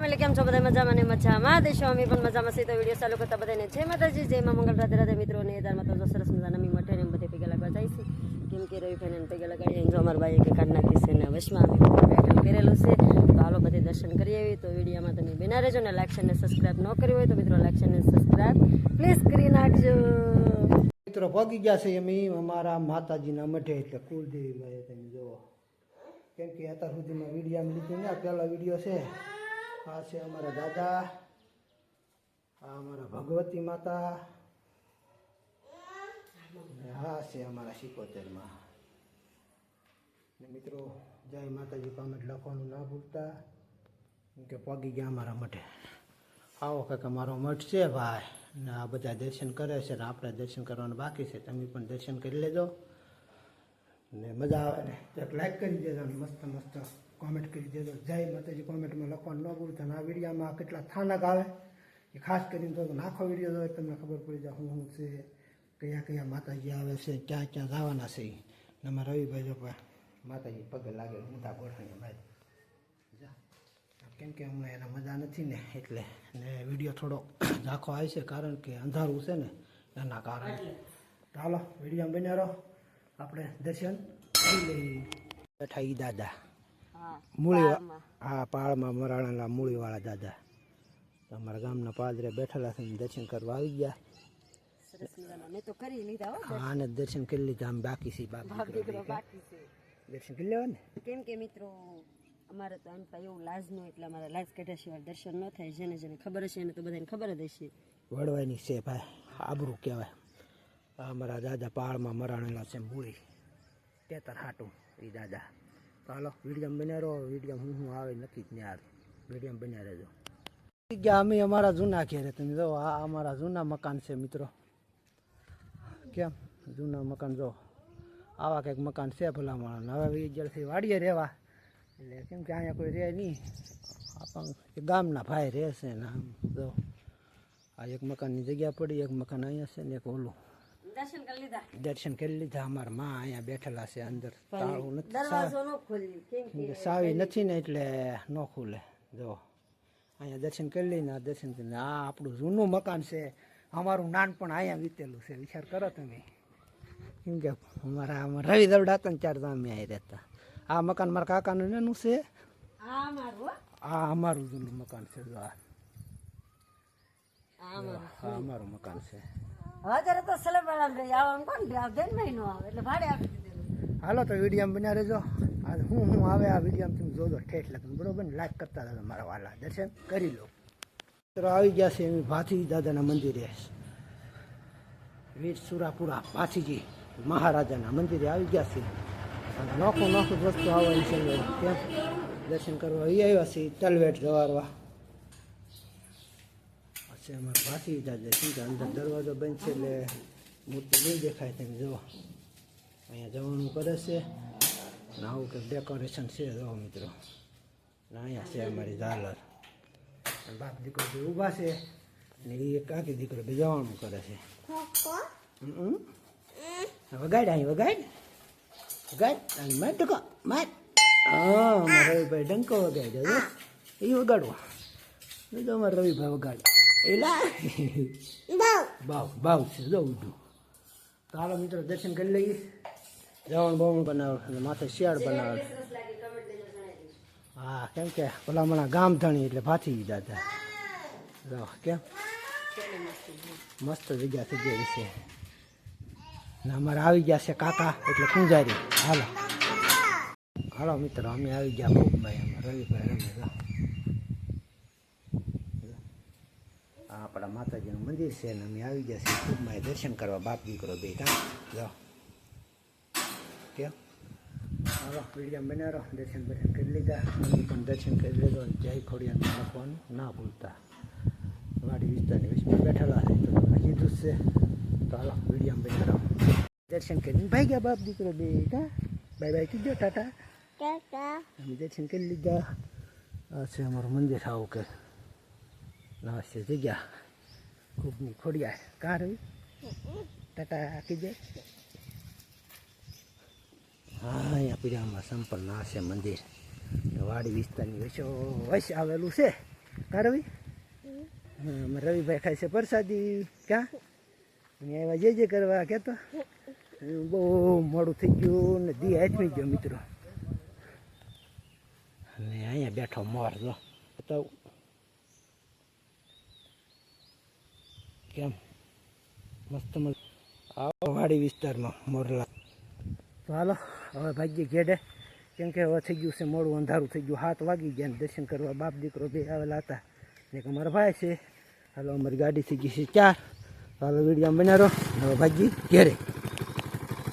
કેમ છો? બધા મજામાં ને મજામાં? દેશો, અમે પણ મજામાં છીએ. તો વીડિયો ચાલુ કરતા બધાને જય માતાજી, જય માં મંગળ, રાધે રાધે મિત્રો ને દારમાં તો સરસ મજાના મી મઠે ને બધે પૈગા લગવા જાય છે. કેમ કે રવિ ભાઈને એને પૈગા લગાડી જો અમારા ભાઈએ કે કાઢ નાખી છે ને વશમાં અમે કરેલું છે. તો હાલો બધે દર્શન કરી આવી તો વિડીયોમાં તમે બેના રહેજો ને લાઈક ને સબસ્ક્રાઇબ ન કરી હોય તો મિત્રો લાઈક ને સબસ્ક્રાઇબ પ્લીઝ કરી નાખજો. મિત્રો પગી ગયા છે અમે અમારા માતાજીના મઠે એટલે કુલદેવી માએ તમે જુઓ. કેમ કે અત્યાર સુધીમાં વીડિયો લીધું ને પહેલો વીડિયો છે. આ છે અમારા દાદા, આ અમારા ભગવતી માતા આ છે અમારા સિકોતેરમાં. ને મિત્રો, જય માતાજી, કોમેન્ટ લખવાનું ના ભૂલતા કે પગી ગયા અમારા મઠે આવો કંઈક અમારો મઠ છે ભાઈ, ને આ બધા દર્શન કરે છે ને આપણે દર્શન કરવાનું બાકી છે, તમે પણ દર્શન કરી લેજો. ને મજા આવે ને. એક લાઈક કરી દેજો મસ્ત મસ્ત. કોમેન્ટ કરી દેજો. જય માતાજી કોમેન્ટમાં લખવાનું ન ભૂલતા આ વિડીયોમાં કેટલા થાનક આવે એ ખાસ કરીને તો નાખો વીડિયો જોઈ તમને ખબર પડી જાય શું શું છે કયા કયા માતાજી આવે છે ક્યાં ક્યાં જવાના છે. એમાં રવિભાઈ જો માતાજી પગે લાગે ઊંધા ગોઠવીને ભાઈ. કેમ કે હમણાં એના મજા નથી ને એટલે ને વીડિયો થોડો ઝાંખો આવે છે કારણ કે અંધારું છે ને એના કારણે. ચાલો વીડિયો બન્યા રહો. આપણે દર્શન કરી લઈએ. બેઠા ઈ દાદા. હા મૂળી હા પાળમાં મરાણાના મૂળીવાળા દાદા. અમારા ગામના પાદરે બેઠેલા છે દર્શન કરવા આવી ગયા. મેં તો કરી લીધા હો આને દર્શન. કરી લીધા. આમ બાકી છે. બાકી દર્શન કરી લેવા ને? કેમ કે મિત્રો અમારે તો એમ એવું લાજનું એટલે અમારે લાજ કાઢ્યા સિવાય દર્શન ન થાય. જેને જેને ખબર હશે એને તો બધાને ખબર જ હશે. વડવાની છે ભાઈ આબરું કહેવાય. અમારા દાદા પહાડમાં મરાણેલા છે મૂળી. તેતર હાટું એ દાદા. તો હાલો, વીડિયો બન્યા રહો. વીડિયો હું હું આવે નક્કી જ નહીં આવે વીડિયો બન્યા રહેજો. ગયા અમે અમારા જૂના ઘેરે. તમે જો, આ અમારા જૂના મકાન છે મિત્રો. કેમ? જૂના મકાન જો. આવા કંઈક મકાન છે ભલા માણસ હવે વિજયથી વાડીએ રહેવા. એટલે કેમ કે અહીંયા કોઈ રહે નહીં. આપણ ગામના ભાઈ રહે છે ને આમ. જો, આ એક મકાનની જગ્યા પડી, એક મકાન અહીંયા છે ને એક ઓલું. દર્શન કરી લીધા. દર્શન કરી લીધા. અમારા માં અહીંયા બેઠેલા છે અંદર. તાળું નથી દરવાજો ન ખોલી કેમ કે સાવી નથી ને એટલે ન ખુલે. જો અહીંયા દર્શન કરી લઈને દર્શન કરીને આ આપણું જૂનું મકાન છે. અમારું નાનપણ અહીંયા વીતેલું છે. વિચાર કરો તમે. કેમ કે અમારા રવિ દવડા હતા ને ચાર અમે અહીં રહેતા. આ મકાન મારા કાકાનું એનું છે. આ અમારું જૂનું મકાન છે. જો આ. અમારું મકાન છે. હવે ત્યારે તો સલેબાળા રહી આવવાનું કોણ રહે આ બેન મહિનો આવે, એટલે ભાડે આપી દીધેલું. હાલો, તો વીડિયો બના રહેજો. આ હું હું આવે આ વીડિયો તમે જોજો, ઠેઠ લગન બરોબર ને? લાઈક કરતા હતા મારા વાલા. દર્શન કરી લો. મિત્રો, આવી ગયા છે એમ ભાથી દાદાના મંદિરે. વીર સુરાપુરા ભાથીજી મહારાજાના મંદિરે આવી ગયા છે. નોખું નોખું વસ્તુ આવવાની છે. ત્યાં દર્શન કરવા. અહીં આવ્યા છે તલવેટ જવારવા. છે, અમારા ભાથી દાદા શું કે અંદર દરવાજો બંધ છે એટલે મૂર્તિ નહીં દેખાય તમે જુઓ અહીંયા જવાનું કરે છે. આવું કંઈક ડેકોરેશન છે, જો મિત્રો. ને અહીંયા છે અમારી ઝાલર. બાપ દીકરો જે ઊભા છે, ને એ કાકી દીકરો બી જવાનું કરે છે. વગાડ, અહીં વગાડ. વગાડ, અહીં માર ટકો, માર. હા રવિભાઈ ડંકો વગાડ્યો એ વગાડવા. જો અમારે રવિભાઈ વગાડ એલા બાવ બાવ છે જો ઉડું તો મિત્રો દર્શન કરી લઈએ. જવાનું બવણ બનાવે અને માથે શિયાળ બનાવે હા કેમ કે ભલામણા ગામ ધણી એટલે ભાથી દાદા હતા કેમ? મસ્ત જગ્યા થઈ ગઈ છે. ને અમારે આવી ગયા છે કાકા એટલે પૂંજારી હાલો. હાલો મિત્રો અમે આવી ગયા ભાઈ અમે રવિભાઈ રમે જો. આ આપણા માતાજીનું મંદિર છે અને અમે આવી ગયા છીએ ભૂપમાં દર્શન કરવા. બાપ દીકરો બે કાં જો. હા હાલો વીડિયો બનાવો. દર્શન દર્શન કરી લીધા. અમે પણ દર્શન કરી લીધો. જય ખોડિયાર લખવાનું ના ભૂલતા. વાડી વિસ્તારની વિસ્તાર બેઠેલા છે. તો કીધું છે. તો હાલો વીડિયો બનાવો. દર્શન કરીને ભાઈ ગયા બાપ દીકરો બે કા બાય બાય કીધો ટાટા. અમે દર્શન કરી લીધા. આ છે અમારું મંદિર આવું કે. નમસ્તે જગ્યા. ખૂબની ખોડિયા કાર ટાટા કીધે હા, અહીંયા પીરામાં સંપન્ન છે મંદિર. વાડી વિસ્તારની વશો વશ આવેલું છે. કા રવિ? રવિભાઈ ખાય છે પ્રસાદી. ક્યાં? અને એવા જે જે કરવા કહેતો. બહુ મોડું થઈ ગયું ને દી હાથમી ગયો મિત્રો. અને અહીંયા બેઠો મોર જો. બતાવું. કેમ મસ્ત આવો વાડી વિસ્તારમાં, મોરલા. તો હાલો, હવે ભાગ્ય ઘેડે. કેમ કે હવે થઈ ગયું છે મોડું, અંધારું થઈ ગયું. હાથ વાગી ગયા ને દર્શન કરવા બાપ દીકરો બે આવેલા હતા. ને એક અમારા ભાઈ છે. હાલો, અમારી ગાડી થઈ ગઈ છે ચાર. હાલો, વીડિયો બનારો. હવે ભાગી ઘેરે